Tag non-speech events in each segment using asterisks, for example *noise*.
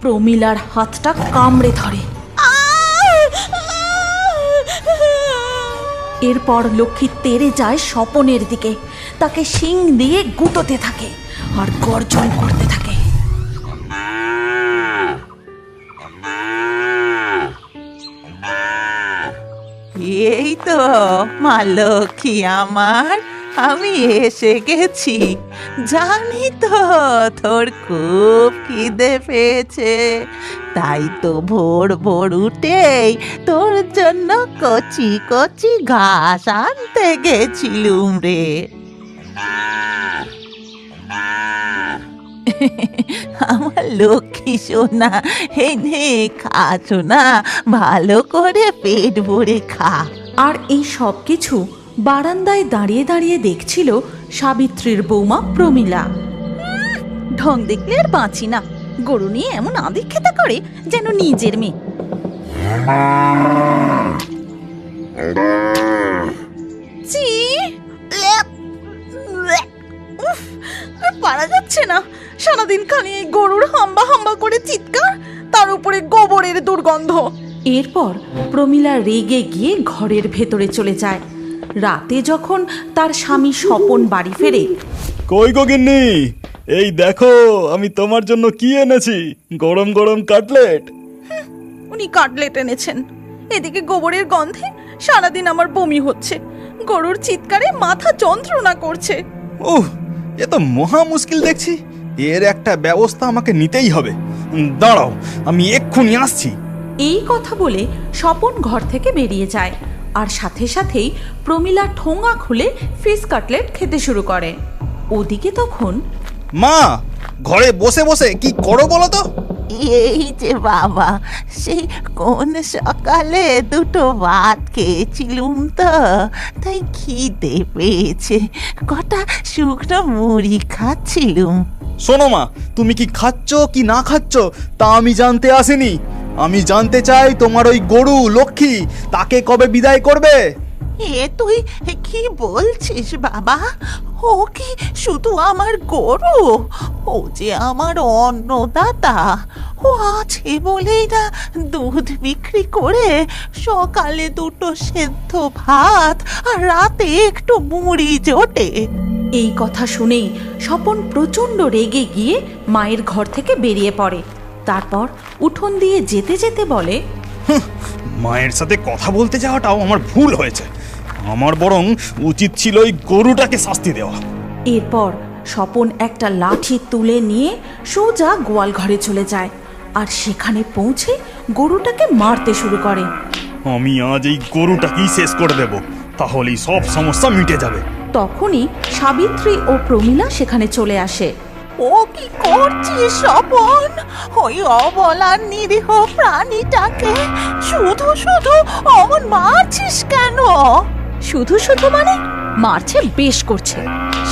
প্রমিলার হাতটা কামড়ে ধরে। এরপর লক্ষ্মী তেরে যায় স্বপনের দিকে। তাকে শিং দিয়ে গুঁতোতে থাকে আর গর্জন করতে থাকে। এই তো, মা লক্ষ্মী আমার। আমি এসে গেছি। জানি তো, তোর খুব খিদে পেয়েছে। তাই তো ভোর ভোর উঠেই তোর জন্য কচি কচি ঘাস আনতে গেছিলুম রে। আমার লক্ষ্মী সোনা হে নে খা সোনা, ভালো করে পেট ভরে খা। আর এই সব কিছু বারান্দায় দাঁড়িয়ে দাঁড়িয়ে দেখছিল সাবিত্রীর বৌমা প্রমীলা। ঢং দেখলে আর বাঁচি না। গরু নিয়ে এমন আদিক্ষেতা করে যেন নিজের মেয়ে। পারা যাচ্ছে না। সারাদিন খালি এই গরুর হাম্বা হাম্বা করে চিৎকার, তার উপরে গোবরের দুর্গন্ধ। এরপর প্রমীলা রেগে গিয়ে ঘরের ভেতরে চলে যায়। রাতে যখন তার স্বামী স্বপন বাড়ি ফেরে। কই গো গিন্নি? এই দেখো আমি তোমার জন্য কি এনেছি? গরম গরম কাটলেট। উনি কাটলেট এনেছেন। এদিকে গোবরের গন্ধে সারাদিন আমার বমি হচ্ছে। গরুর চিৎকারে মাথা যন্ত্রণা করছে। উহ এ তো মহা মুশকিল দেখছি। এর একটা ব্যবস্থা আমাকে নিতেই হবে। দাঁড়াও আমি এক্ষুনি আসছি। এই কথা বলে স্বপন ঘর থেকে বেরিয়ে যায়। আর সাথে সাথেই প্রমীলা ঠোঙা খুলে ফিস কাটলেট খেতে শুরু করে। ওদিকে তখন মা ঘরে বসে বসে কি করো বলো তো? এই যে বাবা সেই কোন সকালে দুটো ভাত খেয়েছিলুম তো তাই খিদে পেয়েছে। কটা শুকনো মুড়ি খাচ্ছিলুম। শোনো মা তুমি কি খাচ্ছ কি না খাচ্ছ তা আমি জানতে আসিনি। আমি জানতে চাই তোমার ওই গরু লক্ষ্মী তাকে কবে বিদায় করবে? এ তুই কি বলছিস বাবা? ও কি শুধু আমার গরু? ও যে আমার অন্নদাতা? ও আছে বলেই না দুধ বিক্রি করে সকালে দুটো সেদ্ধ ভাত আর রাতে একটু মুড়ি জোটে। এই কথা শুনেই স্বপন প্রচণ্ড রেগে গিয়ে মায়ের ঘর থেকে বেরিয়ে পড়ে। তারপর উঠোন দিয়ে যেতে যেতে বলে মায়ের সাথে কথা বলতে যাওয়াটাও আমার ভুল হয়েছে। আমার বরং উচিত ছিল ওই গরুটাকে শাস্তি দেওয়া। এরপর স্বপন একটা লাঠি তুলে নিয়ে সোজা গোয়াল ঘরে চলে যায় আর সেখানে পৌঁছে গরুটাকে মারতে শুরু করে। আমি আজ এই গরুটাকেই শেষ করে দেব তাহলেই সব সমস্যা মিটে যাবে। তখনই সাবিত্রী ও প্রমীলা সেখানে চলে আসে। ও কি করছিস স্বপন? ওই অবলার নিরীহ প্রাণীটাকে শুধু শুধু অমন মারছিস কেন? শুধু শুধু মানে? মারছে বেশ করছে।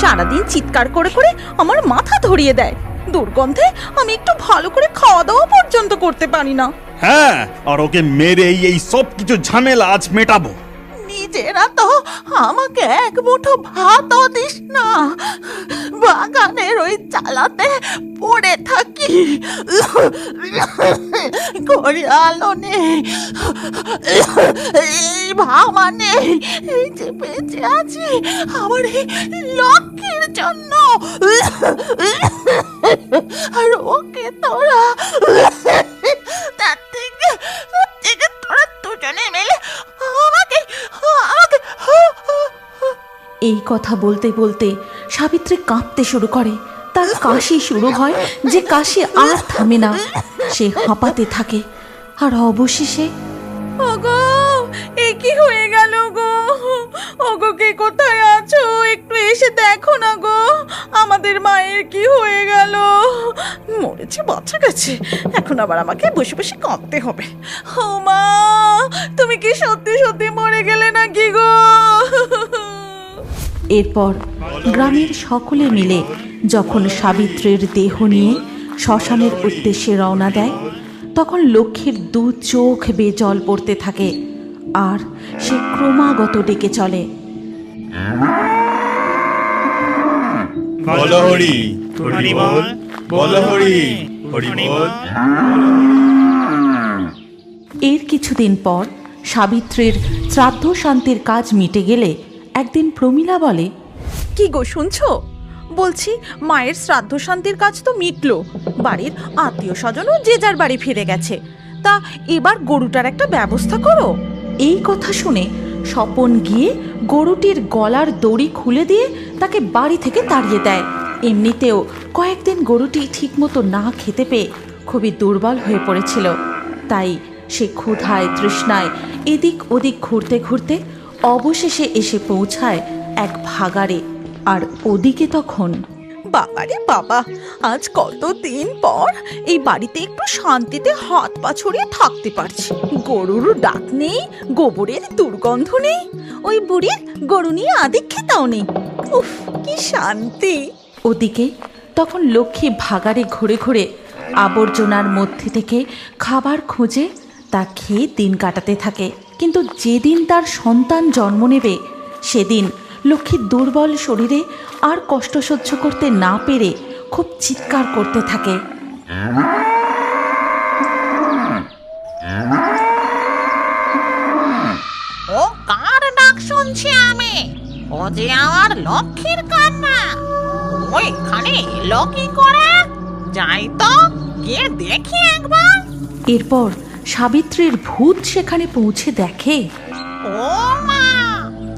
সারাদিন চিৎকার করে করে আমার মাথা ধরিয়ে দেয়। দুর্গন্ধে আমি একটু ভালো করে খাওয়া দাওয়া পর্যন্ত করতে পারি না। হ্যাঁ আর ওকে মেরেই এই সব কিছু ঝামেলা আজ মেটাবো। নিজেরা তো আমাকে এক মুঠো ভাতও দিস না। বাগানের ওই চালাতে পড়ে থাকি। করে আলো নেই। ভাবা নেই। এই যে বেঁচে আছি আমার এই লক্ষ্মীর জন্য। আর ওকে তার এই কথা বলতে বলতে সাবিত্রী কাঁপতে শুরু করে। তার কাশি শুরু হয় যে কাশি আর থামে না। সে হাঁপাতে থাকে। আর অবশেষে ওগো, এ কি হয়ে গেল গো? ওগো, কে কোথায় আছো? একটু এসে দেখো না গো। আমাদের মায়ের কি হয়ে গেল? মরেছে বাচ্চা গেছে। এখন আবার আমাকে বসে বসে কাঁদতে হবে। ও মা, তুমি কি সত্যি সত্যি মরে গেলে নাকি? এরপর গ্রামের সকলে মিলে যখন সাবিত্রীর দেহ নিয়ে শ্মশানের উদ্দেশ্যে রওনা দেয় তখন লক্ষ্মীর দু চোখ বেয়ে জল পড়তে থাকে আর সে ক্রমাগত ডেকে চলে। এর কিছুদিন পর সাবিত্রীর শ্রাদ্ধ শান্তির কাজ মিটে গেলে একদিন প্রমীলা বলে কি গো শুনছো? বলছি মায়ের শ্রাদ্ধ শান্তির কাজ তো মিটলো। বাড়ির আত্মীয় স্বজনও যে যার বাড়ি ফিরে গেছে। তা এবার গরুটার একটা ব্যবস্থা করো। এই কথা শুনে স্বপন গিয়ে গরুটির গলার দড়ি খুলে দিয়ে তাকে বাড়ি থেকে তাড়িয়ে দেয়। এমনিতেও কয়েকদিন গরুটি ঠিকমতো না খেতে পেয়ে খুবই দুর্বল হয়ে পড়েছিল। তাই সে ক্ষুধায় তৃষ্ণায় এদিক ওদিক ঘুরতে ঘুরতে অবশেষে এসে পৌঁছায় এক ভাগাড়ে। আর ওদিকে তখন বাবারে বাবা আজ কত দিন পর এই বাড়িতে একটু শান্তিতে হাত পা ছড়িয়ে থাকতে পারছি। গরুর ডাক নেই গোবরের দুর্গন্ধ নেই ওই বুড়ির গরু নিয়ে আদিক্ষেতাও নেই। উফ কি শান্তি। ওদিকে তখন লক্ষ্মী ভাগাড়ে ঘুরে ঘুরে আবর্জনার মধ্যে থেকে খাবার খুঁজে তা খেয়ে দিন কাটাতে থাকে। কিন্তু যেদিন তার সন্তান জন্ম নেবে সেদিন লক্ষ্মী দুর্বল শরীরে আর কষ্ট সহ্য করতে না পেরে খুব চিৎকার করতে থাকে। ও কার ডাক শুনছি আমি? ও যে আমার লক্ষ্মীর কান্না। ওইখানে এলো কি করে? যাই তো গিয়ে দেখি একবার। এরপর সাবিত্রীর ভূত সেখানে পৌঁছে দেখে। ও মা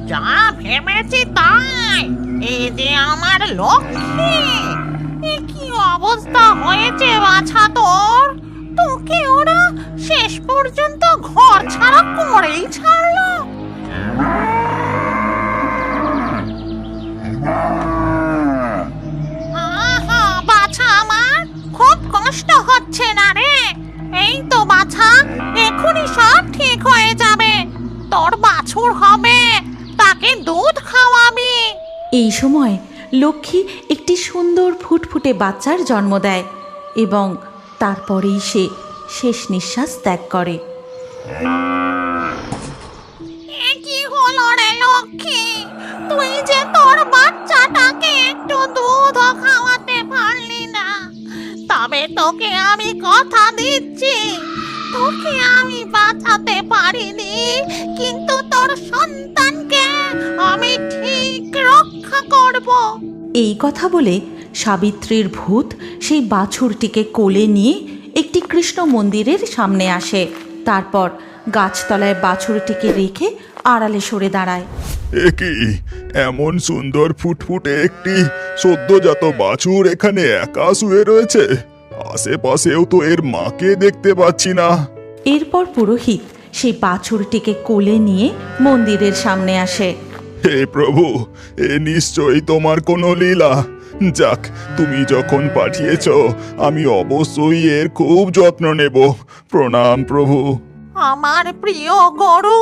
যা ভেবেছি তাই। এই যে আমার লক্ষ্মী। এ কি অবস্থা হয়েছে বাছা তোর? তোকে ওরা শেষ পর্যন্ত ঘর ছাড়া করেই ছাড়লো। তাকে দুধ খাওয়াবি এই সময় লক্ষ্মী একটি সুন্দর ফুটফুটে বাচ্চার জন্ম দেয় এবং তারপরেই সে শেষ নিঃশ্বাস ত্যাগ করে। এ কি হলো রে লক্ষ্মী? তুই যে তোর বাচ্চাটাকে একটু খাওয়াতে পারলি না তবে তোকে আমি কথা দিচ্ছি। তোকে আমি বাঁচাতে পারিনি কিন্তু তোর সন্তানকে আমি ঠিক রক্ষা করব। এই কথা বলে সাবিত্রীর ভূত সেই বাছুরটিকে কোলে নিয়ে একটি কৃষ্ণ মন্দিরের সামনে আসে। তারপর গাছতলায় বাছুরটিকে রেখে আড়ালে সরে দাঁড়ায়। কি? এমন সুন্দর ফুটফুটে একটি সদ্যজাত বাছুর এখানে একা শুয়ে রয়েছে? আশেপাশেও তো এর মাকে দেখতে পাচ্ছি না। এরপর পুরোহিত সেই বাছুরটিকে কোলে নিয়ে মন্দিরের সামনে আসে। হে প্রভু এ নিশ্চয়ই তোমার কোনো লীলা। যাক তুমি যখন পাঠিয়েছ আমি অবশ্যই এর খুব যত্ন নেব। প্রণাম প্রভু। আমার প্রিয় গরু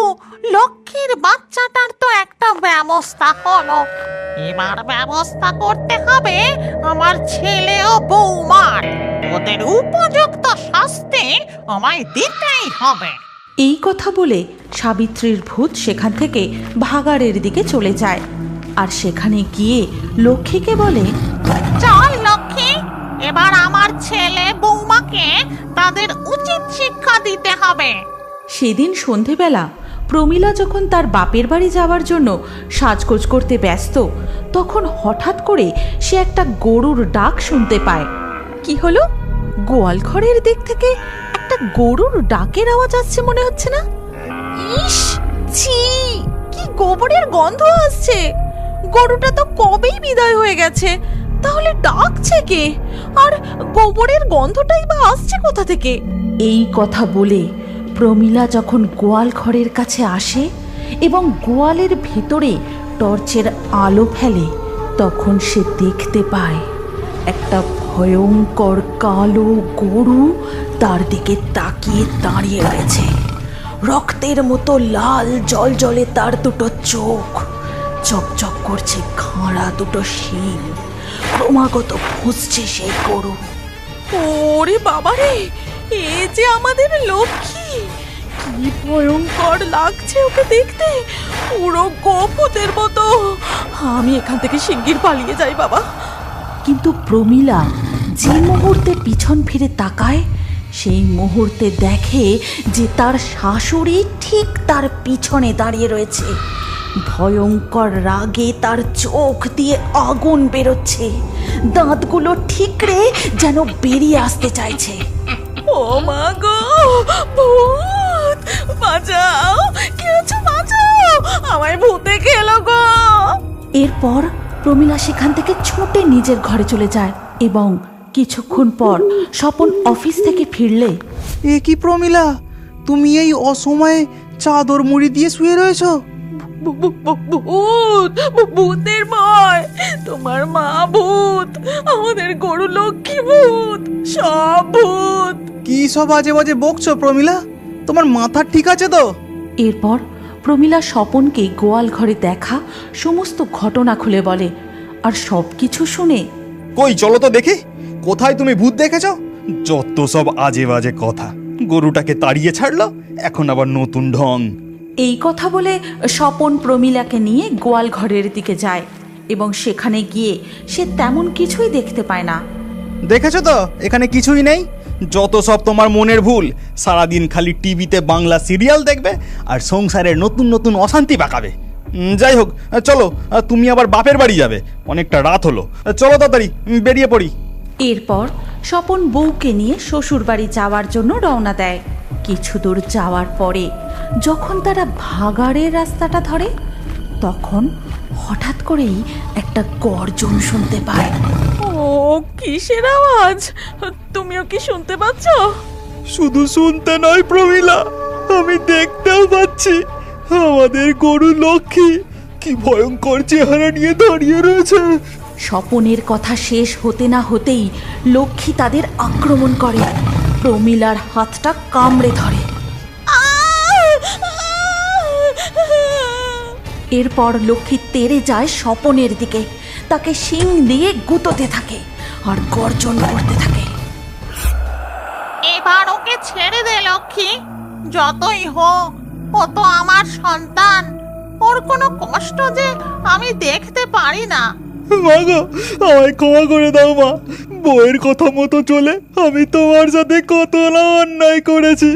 লক্ষ্মীর বাচ্চাটার তো একটা ব্যবস্থা হলো এবার ব্যবস্থা করতে হবে আমার ছেলে ও বৌমার। ওদের উপযুক্ত শাস্তি আমায় দিতেই হবে। এই কথা বলে সাবিত্রীর ভূত সেখান থেকে ভাগাড়ের দিকে চলে যায়। আর সেখানে গিয়ে লক্ষ্মীকে বলে চল লক্ষ্মী এবার আমার ছেলে বৌমাকে তাদের উচিত শিক্ষা দিতে হবে। সেদিন সন্ধেবেলা প্রমীলা যখন তার বাপের বাড়ি যাওয়ার জন্য সাজগোজ করতে ব্যস্ত, তখন হঠাৎ করে সে একটা গরুর ডাক শুনতে পায়। কি হলো? গোয়াল ঘরের দিক থেকে একটা গরুর ডাকের আওয়াজ আসছে মনে হচ্ছে না? ইস, ছি, কি গোবরের গন্ধ আসছে। গরুটা তো কবেই বিদায় হয়ে গেছে। তাহলে ডাকছে কে? আর গোবরের গন্ধটাই বা আসছে কোথা থেকে? এই কথা বলে প্রমীলা যখন গোয়াল ঘরের কাছে আসে এবং গোয়ালের ভিতরে টর্চের আলো ফেলে, তখন সে দেখতে পায় একটা ভয়ঙ্কর কালো গরু তার দিকে তাকিয়ে দাঁড়িয়ে রয়েছে। রক্তের মতো লাল জল জলে তার দুটো চোখ। চকচক করছে খাঁড়া দুটো শিল। ক্রমাগত ফুসছে সেই গরু। ওরে বাবারে, এ যে আমাদের লক্ষ্মী! কি ভয়ঙ্কর লাগছে ওকে দেখতে? পুরো গোপুতের মতো। আমি এখান থেকে শিগগির পালিয়ে যাই, বাবা। কিন্তু যে মুহূর্তে পিছন ফিরে তাকায়, সেই মুহূর্তে দেখে যে তার শাশুড়ি ঠিক তার পিছনে দাঁড়িয়ে রয়েছে। ভয়ঙ্কর রাগে তার চোখ দিয়ে আগুন বেরোচ্ছে। দাঁতগুলো ঠিকরে যেন বেরিয়ে আসতে চাইছে। ও মা গো ভূত! বাঁচাও কি হচ্ছে বাঁচাও! আমায় ভূতে খেলো গো! এরপর প্রমীলা সেখান থেকে ছুটে নিজের ঘরে চলে যায় এবং কিছুক্ষণ পর স্বপন অফিস থেকে ফিরলে। এ কি প্রমিলা? তুমি এই অসময়ে চাদর মুড়ি দিয়ে শুয়ে রয়েছো? ভূত! ভূতের ভয়! তোমার মা ভূত! আমাদের গরু লক্ষ্মী ভূত! সব ভূত! কি সব বাজে বাজে বকছো প্রমিলা? তোমার মাথা ঠিক আছে তো? এরপর প্রমীলা স্বপনকে গোয়াল ঘরে দেখা সমস্ত ঘটনা খুলে বলে আর সব কিছু শুনে কই চলো তো দেখি। কোথায় তুমি ভূত দেখেছ? যত সব আজে বাজে কথা। গরুটাকে তাড়িয়ে ছাড়লো এখন আবার নতুন ঢং। এই কথা বলে স্বপন প্রমীলাকে নিয়ে গোয়াল ঘরের দিকে যায় এবং সেখানে গিয়ে সে তেমন কিছুই দেখতে পায় না। দেখেছ তো? এখানে কিছুই নেই। যত সব তোমার মনের ভুল, সারাদিন খালি টিভিতে বাংলা সিরিয়াল দেখবে আর সংসারের নতুন নতুন অশান্তি পাকাবে যাই হোক চলো তুমি আবার বাপের বাড়ি যাবে। অনেকটা রাত হলো। চলো তাড়াতাড়ি বেরিয়ে পড়ি। এরপর স্বপন বউকে নিয়ে শ্বশুর বাড়ি যাওয়ার জন্য রওনা দেয়। কিছু দূর যাওয়ার পরে যখন তারা ভাগাড়ের রাস্তাটা ধরে, তখন হঠাৎ করেই একটা গর্জন শুনতে পায়। ও কিসের আওয়াজ? তুমিও কি শুনতে পাচ্ছ? শুধু শুনতে নয় প্রমিলা। আমি দেখতেও পাচ্ছি। আমাদের গরু লক্ষ্মী কি ভয়ঙ্কর চেহারা নিয়ে দাঁড়িয়ে রয়েছে। স্বপনের কথা শেষ হতে না হতেই লক্ষ্মী তাদের আক্রমণ করে। প্রমিলার হাতটা কামড়ে ধরে। এরপর লক্ষ্মী তেড়ে যায় স্বপনের দিকে। তাকে শিং দিয়ে গুঁতোতে থাকে। আর গর্জন করতে থাকে। এবার ওকে ছেড়ে দে লক্ষ্মী। যতই হোক ও তো আমার সন্তান। ওর কোনো কষ্ট যে আমি দেখতে পারি না। মা গো আমায় ক্ষমা করে দাও মা। বইয়ের কথা মতো চলে আমি তোমার সাথে কত না অন্যায় করেছি।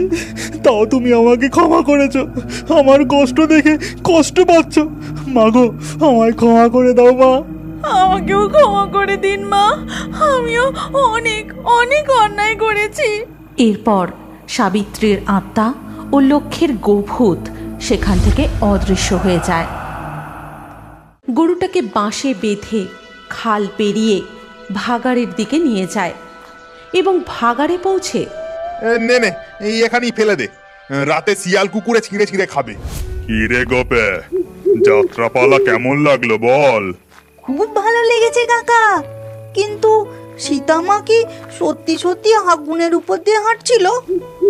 তাও তুমি আমাকে ক্ষমা করেছ। আমার কষ্ট দেখে কষ্ট পাচ্ছ। মা গো আমায় ক্ষমা করে দাও মা। আমাকেও ক্ষমা করে দিন মা। আমিও অনেক অনেক অন্যায় করেছি। এরপর সাবিত্রীর আত্মা ও লক্ষ্যের গোভূত সেখান থেকে অদৃশ্য হয়ে যায়। গরুটাকে বাঁশে বেঁধে খাল পেরিয়ে ভাগাড়ের দিকে নিয়ে যায় এবং ভাগাড়ে পৌঁছে এ, নে নে এই এখানেই ফেলে দে। রাতে শিয়াল কুকুরে ছিঁড়ে ছিঁড়ে খাবে। কি রে গোপে? যাত্রাপালা কেমন লাগল বল? খুব ভালো লেগেছে কাকা। কিন্তু সীতামা কি সত্যি সত্যি আগুনের উপর দিয়ে হাঁটছিল?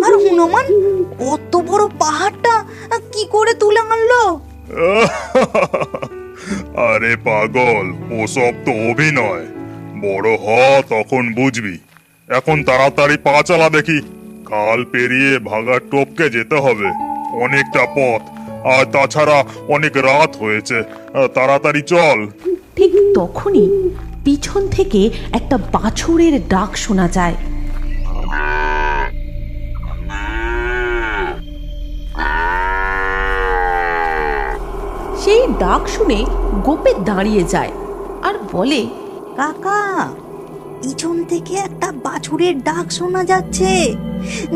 আর হনুমান অত বড় পাহাড়টা, কি করে তুলে আনলো? *laughs* আরে পাগল, ওসব তো অভিনয়। বড় হ তখন বুঝবি। এখন তাড়াতাড়ি পা চালা দেখি। খাল পেরিয়ে ভাগার টপকে যেতে হবে। অনেকটা পথ। আর তাছাড়া অনেক রাত হয়েছে। তাড়াতাড়ি চল। ঠিক তখনই পিছন থেকে একটা বাছুরের ডাক শোনা যায়। সেই ডাক শুনে গোপে দাঁড়িয়ে যায় আর বলে কাকা পিছন থেকে একটা বাছুরের ডাক শোনা যাচ্ছে।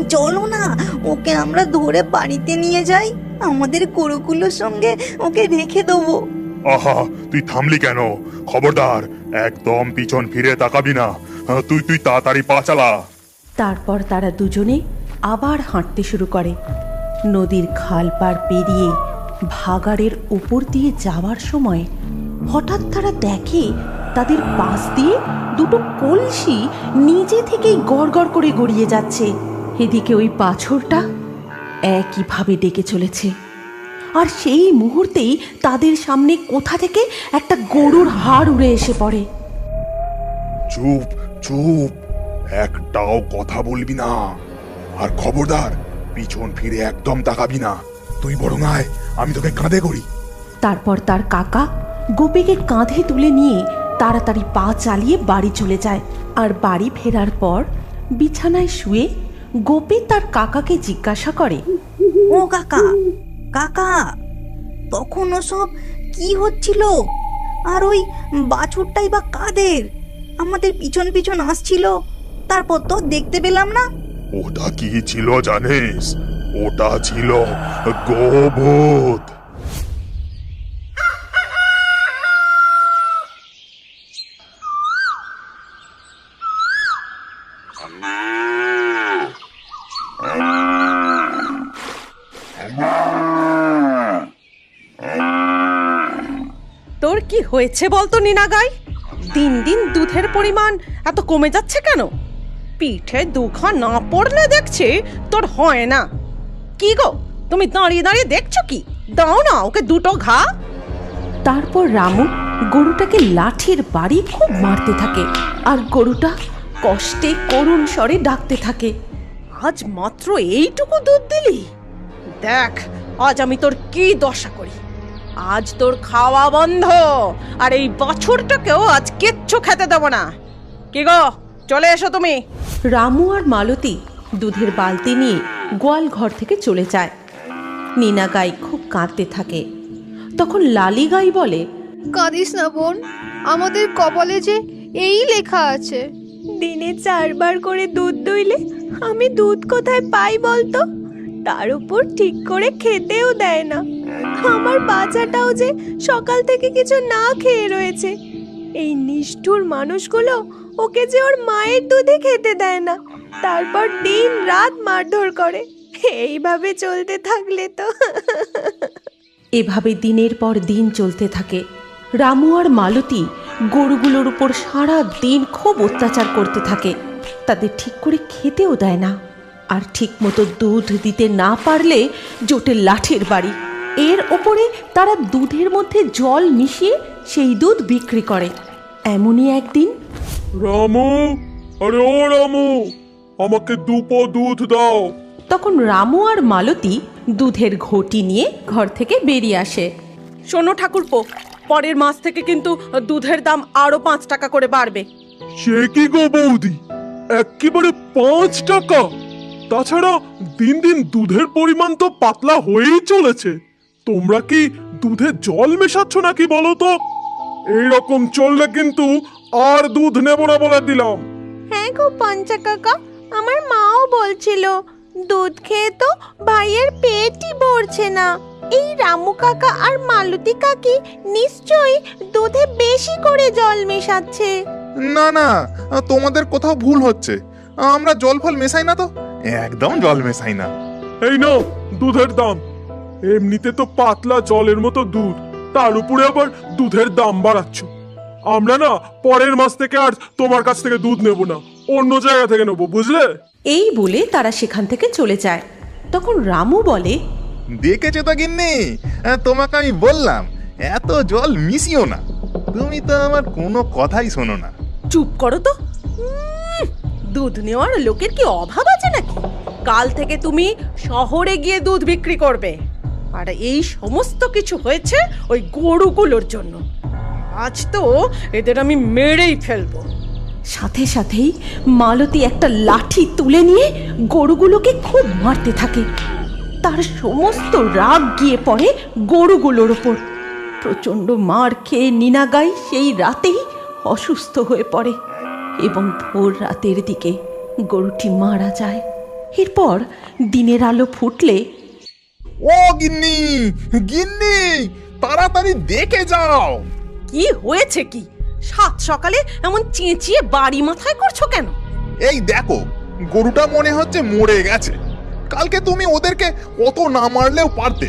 চলো না ওকে আমরা ধরে বাড়িতে নিয়ে যাই। আমাদের গরুগুলোর সঙ্গে ওকে রেখে দেবো। আহা তুই থামলি কেন? খবরদার একদম পিছন ফিরে তাকাবি না। তুই তুই তাড়াতাড়ি পা চালা। তারপর তারা দুজনে আবার হাঁটতে শুরু করে। নদীর খাল পার পেরিয়ে ভাগাড়ের উপর দিয়ে যাওয়ার সময় হঠাৎ তারা দেখে তাদের পাশ দিয়ে দুটো কলসি নিজে থেকেই গড়গড় করে গড়িয়ে যাচ্ছে। এদিকে ওই পাছরটা একইভাবে ডেকে চলেছে। আর সেই মুহূর্তেই তাদের সামনে কোথা থেকে একটা গরুর হাড় উড়ে এসে পড়ে। চুপ চুপ একটাও কথা বলবি না। আর খবরদার পিছন ফিরে একদম তাকাবি না। তুই বরং আয় আমি তোকে কাঁধে করি। তারপর তার কাকা গোপীকে কাঁধে তুলে নিয়ে তাড়াতাড়ি পা চালিয়ে বাড়ি চলে যায়। আর বাড়ি ফেরার পর বিছানায় শুয়ে গোপী তার কাকাকে জিজ্ঞাসা করে ও কাকা কাকা তখন সব কি হচ্ছিল? আর ওই বাছুরটাই বা কাদের? আমাদের পিছন পিছন আসছিল তারপর তো দেখতে পেলাম না। ওটা কি ছিল জানিস? ওটা ছিল গোভূত তোর কি হয়েছে বলতো নিনাগাই দিন দিন দুধের পরিমাণ এত কমে যাচ্ছে কেন? পিঠে দুখা না পড়লে দেখছি তোর হয় না। কি গো, তুমি দাঁড়িয়ে দাঁড়িয়ে দেখছ কি? দাও না ওকে দুটো ঘা। তারপর রামু গরুটাকে লাঠির বাড়ি খুব মারতে থাকে আর গরুটা কষ্টে করুণ স্বরে ডাকতে থাকে। আজ মাত্র এইটুকু দুধ দিলি? দেখ, আজ আমি তোর কি দশা করি? আজ তোর খাওয়া বন্ধ। আর এই বছরটাকেও আজ কিচ্ছু খেতে দেবো না। কি গো চলে এসো তুমি। রামু আর মালতী দুধের বালতি নিয়ে গোয়াল ঘর থেকে চলে যায়। নীনা গাই খুব কাঁদতে থাকে। তখন লালি গাই বলে কাঁদিস না বোন আমাদের কপালে যে এই লেখা আছে। দিনে চারবার করে দুধ দইলে আমি দুধ কোথায় পাই বলতো? তার উপর ঠিক করে খেতেও দেয় না। আমার বাচ্চাটাও যে সকাল থেকে কিছু না খেয়ে রয়েছে। এই নিষ্ঠুর মানুষগুলো ওকে যে ওর মায়ের দুধে খেতে দেয় না, তারপর দিন রাত মারধর করে। এইভাবে চলতে থাকলে তো। এভাবে দিনের পর দিন চলতে থাকে। রামু আর মালতী গরুগুলোর উপর সারা দিন খুব অত্যাচার করতে থাকে। তাদের ঠিক করে খেতেও দেয় না। আর ঠিকমতো দুধ দিতে না পারলে জোটে লাঠির বাড়ি। এর ওপরে তারা দুধের মধ্যে জল মিশিয়ে সেই দুধ বিক্রি করে। এমনই একদিন রামু আরে ও রামু আমাকে দুপো দুধ দাও। তখন রামু আর মালতী দুধের ঘটি নিয়ে ঘর থেকে বেরিয়ে আসে। শোনো ঠাকুরপো পরের মাস থেকে কিন্তু দুধের দাম আরও পাঁচ টাকা করে বাড়বে। সে কি গো বৌদি? একেবারে পাঁচ টাকা? তাছাড়া দিন দিন দুধের পরিমাণ তো পাতলা হয়েই চলেছে। তোমরা কি দুধে জল মেশাচ্ছ নাকি বলো তো? এইরকম চললে কিন্তু আর দুধ নেব না বলে দিলাম। হ্যাঁ গো পঞ্চা কাকা আমার মাও বলছিল দুধ খেয়ে তো ভাইয়ের পেটই ভরছে না। এই রামু কাকা আর মালতী কাকি নিশ্চয়ই দুধে বেশি করে জল মেশাচ্ছে। না না তোমাদের কোথাও ভুল হচ্ছে। আমরা জল ফল মেশাই না তো? একদম জল মেশাই না। এই নাও দুধের দাম। এমনিতে তো পাতলা জলের মতো দুধ তার উপরে আবার দুধের দাম বাড়াচ্ছ। আমরা না পরের মাস থেকে আর তোমার কাছ থেকে দুধ নেব না অন্য জায়গা থেকে নেব বুঝলে? এই বলে তারা সেখান থেকে চলে যায়। তখন রামু বলে দেখেছ তো গিন্নি? তোমাকে আমি বললাম এত জল মিশিও না। তুমি তো আমার কোনো কথাই শোনো না। চুপ করো তো। দুধ নেওয়ার লোকের কি অভাব আছে নাকি? কাল থেকে তুমি শহরে গিয়ে দুধ বিক্রি করবে। আর এই সমস্ত কিছু হয়েছে ওই গরুগুলোর জন্য। আজ তো এদের আমি মেরেই ফেলব। সাথে সাথেই মালতী একটা লাঠি তুলে নিয়ে গরুগুলোকে খুব মারতে থাকে। তার সমস্ত রাগ গিয়ে পড়ে গরুগুলোর ওপর প্রচণ্ড মার খেয়ে নিনাগাই সেই রাতেই অসুস্থ হয়ে পড়ে এবং ভোর রাতের দিকে গরুটি মারা যায়। এরপর দিনের আলো ফুটলে ও গিন্নি গিন্নি তাড়াতাড়ি দেখে যাও। কি হয়েছে কি? সাত সকালে এমন চেঁচিয়ে বাড়ি মাথায় করছ কেন? এই দেখো গরুটা মনে হচ্ছে মরে গেছে। কালকে তুমি ওদেরকে অত না মারলেও পারতে।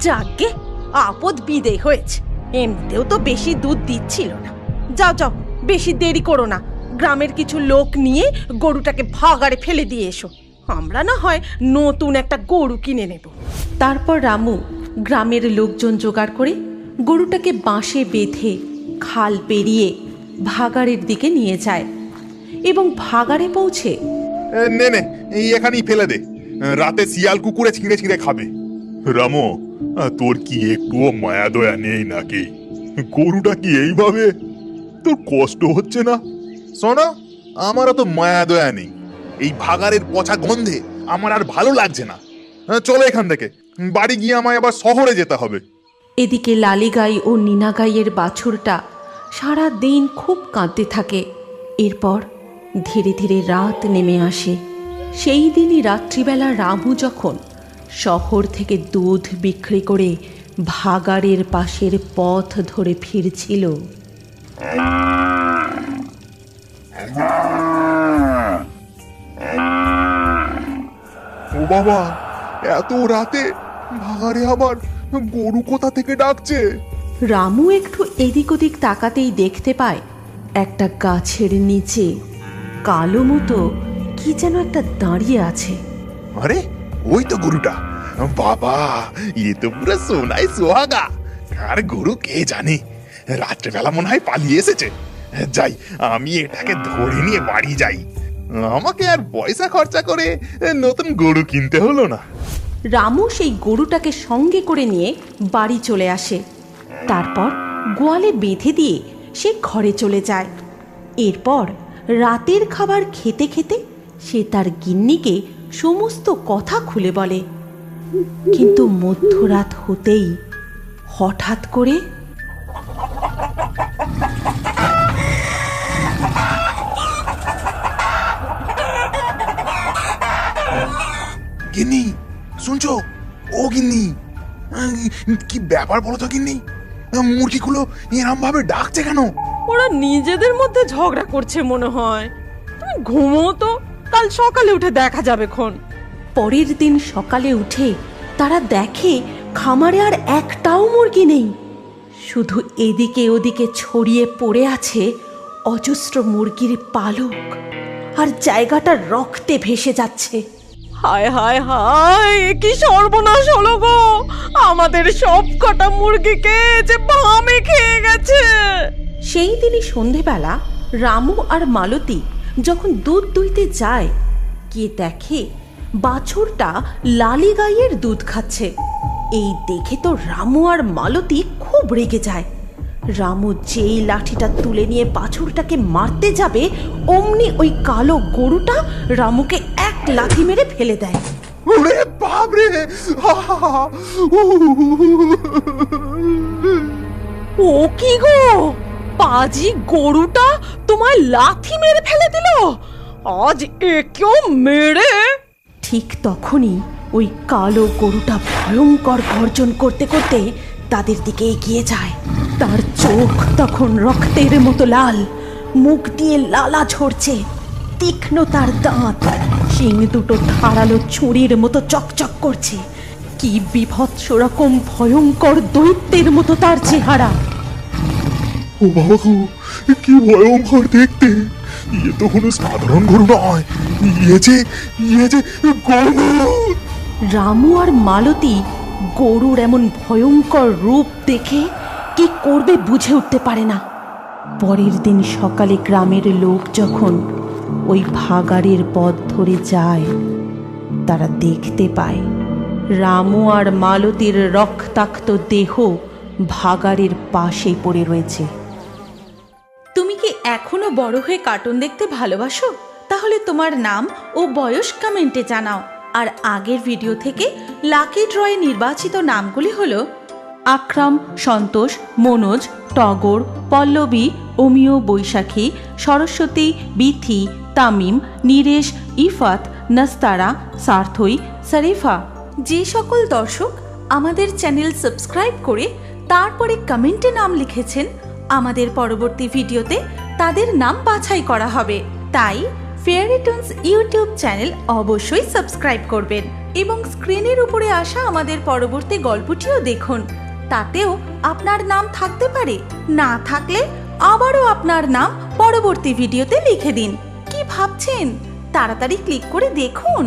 যাকে আপদ বিদে হয়েছে এমনিতেও তো বেশি দুধ দিচ্ছিল না। যাও যাও বেশি দেরি করো না। গ্রামের কিছু লোক নিয়ে গরুটাকে ভাগাড়ে ফেলে দিয়ে এসো। আমরা না হয় নতুন একটা গরু কিনে নেব। তারপর রামু গ্রামের লোকজন জোগাড় করে গরুটাকে বাঁশে বেঁধে খাল পেরিয়ে ভাগাড়ের দিকে নিয়ে যায় এবং ভাগাড়ে পৌঁছে নে নে, এই এখানেই ফেলে দে। রাতে শিয়াল কুকুরে ছিঁড়ে ছিঁড়ে খাবে। রামো তোর কি একটুও মায়া দয়া নেই নাকি? গরুটা কি এইভাবে? তোর কষ্ট হচ্ছে না? শোনো আমারও তো মায়া দয়া নেই। এই ভাগাড়ের পচা গন্ধে আমার আর ভালো লাগছে না। হ্যাঁ, চলো এখান থেকে। বাড়ি গিয়ে আমায় আবার শহরে যেতে হবে। এদিকে লালিগাই ও নীনাগাইয়ের বাছুরটা সারা দিন খুব কাঁদতে থাকে। এরপর ধীরে ধীরে রাত নেমে আসে। সেই দিনই রাত্রিবেলা রামু যখন শহর থেকে দুধ বিক্রি করে ভাগাড়ের পাশের পথ ধরে ফিরছিল। *laughs* *laughs* ও বাবা এত রাতে ভাগাড়ে আবার গরু কোথা থেকে ডাকছে? রামু একটু এদিক ওদিক তাকাতেই দেখতে পায় একটা গাছের নিচে কালো মতো কি যেন একটা দাঁড়িয়ে আছে। আরে ওই তো গরুটা। বাবা এ তো পুরো সোনাই সোহাগা। আর গরু কে জানে? রাত্রেবেলা মনে হয় পালিয়ে এসেছে। যাই আমি এটাকে ধরে নিয়ে বাড়ি যাই। আমাকে আর পয়সা খরচা করে নতুন গরু কিনতে হলো না। রামু সেই গরুটাকে সঙ্গে করে নিয়ে বাড়ি চলে আসে। তারপর গোয়ালে বেঁধে দিয়ে সে ঘরে চলে যায়। এরপর রাতের খাবার খেতে খেতে সে তার গিন্নিকে সমস্ত কথা খুলে বলে। কিন্তু মধ্যরাত হতেই হঠাৎ করে গিন্নি শুনছো? ও গিন্নি কি ব্যাপার বলো তো গিন্নি? মুরগিগুলো এরম ভাবে ডাকছে কেন? ওরা নিজেদের মধ্যে ঝগড়া করছে মনে হয়। তুমি ঘুমো তো কাল সকালে উঠে দেখা যাবে খন। পরের দিন সকালে উঠে তারা দেখে খামারে আর একটাও মুরগি নেই। শুধু এদিকে ওদিকে ছড়িয়ে পড়ে আছে অজস্র মুরগির পালক। আর জায়গাটা রক্তে ভেসে যাচ্ছে। হায় হায় হায়, কি সর্বনাশ হলো গো। আমাদের সব কটা মুরগিকে যে বামে খেয়ে গেছে? সেই দিনই সন্ধেবেলা রামু আর মালতী যখন দুধ দুইতে যায়, গিয়ে দেখে বাছুরটা লালি গাইয়ের দুধ খাচ্ছে। এই দেখে তো রামু আর মালতী খুব রেগে যায়। রামু যেই লাঠিটা তুলে নিয়ে বাছুরটাকে মারতে যাবে অমনি ওই কালো গরুটা রামুকে এক লাঠি মেরে ফেলে দেয়। ওরে বাপরে! ও কি গো? পাজি গরুটা তোমায় লাথি মেরে ফেলে দিল? আজ একেও মেরে? ঠিক তখনই ওই কালো গরুটা ভয়ঙ্কর গর্জন করতে করতে তাদের দিকে এগিয়ে যায়। তার চোখ তখন রক্তের মতো লাল মুখ দিয়ে লালা ঝরছে তীক্ষ্ণ তার দাঁত শিং দুটো ধারালো ছুরির মতো চকচক করছে। কি বিভৎস রকম ভয়ঙ্কর দৈত্যের মতো তার চেহারা। ও বাবা কি ভয়ঙ্কর দেখতে। ইয়ে তো কোনো সাধারণ গরু নয়। ইয়ে যে ইয়ে যে গরু। রামু আর মালতী গরুর এমন ভয়ঙ্কর রূপ দেখে কি করবে বুঝে উঠতে পারে না। পরের দিন সকালে গ্রামের লোক যখন ওই ভাগাড়ের পথ ধরে যায়, তারা দেখতে পায়, রামু আর মালতীর রক্তাক্ত দেহ ভাগাড়ের পাশে পড়ে রয়েছে। তুমি কি এখনও বড় হয়ে কার্টুন দেখতে ভালোবাসো? তাহলে তোমার নাম ও বয়স কমেন্টে জানাও। আর আগের ভিডিও থেকে লাকি ড্রয়ে নির্বাচিত নামগুলি হলো আকরাম, সন্তোষ, মনোজ, টগর, পল্লবী, অমিয়, বৈশাখী, সরস্বতী, বিথি, তামিম, নীরেশ, ইফাত, নাস্তারা, সার্থই, সারিফা। যে সকল দর্শক আমাদের চ্যানেল সাবস্ক্রাইব করে তারপরে কমেন্টে নাম লিখেছেন, আমাদের পরবর্তী ভিডিওতে তাদের নাম বাছাই করা হবে। তাই ফেয়ারি টুনস ইউটিউব চ্যানেল অবশ্যই সাবস্ক্রাইব করবেন এবং স্ক্রিনের উপরে আসা আমাদের পরবর্তী গল্পটিও দেখুন। তাতেও আপনার নাম থাকতে পারে। না থাকলে আবারও আপনার নাম পরবর্তী ভিডিওতে লিখে দিন। কি ভাবছেন? তাড়াতাড়ি ক্লিক করে দেখুন।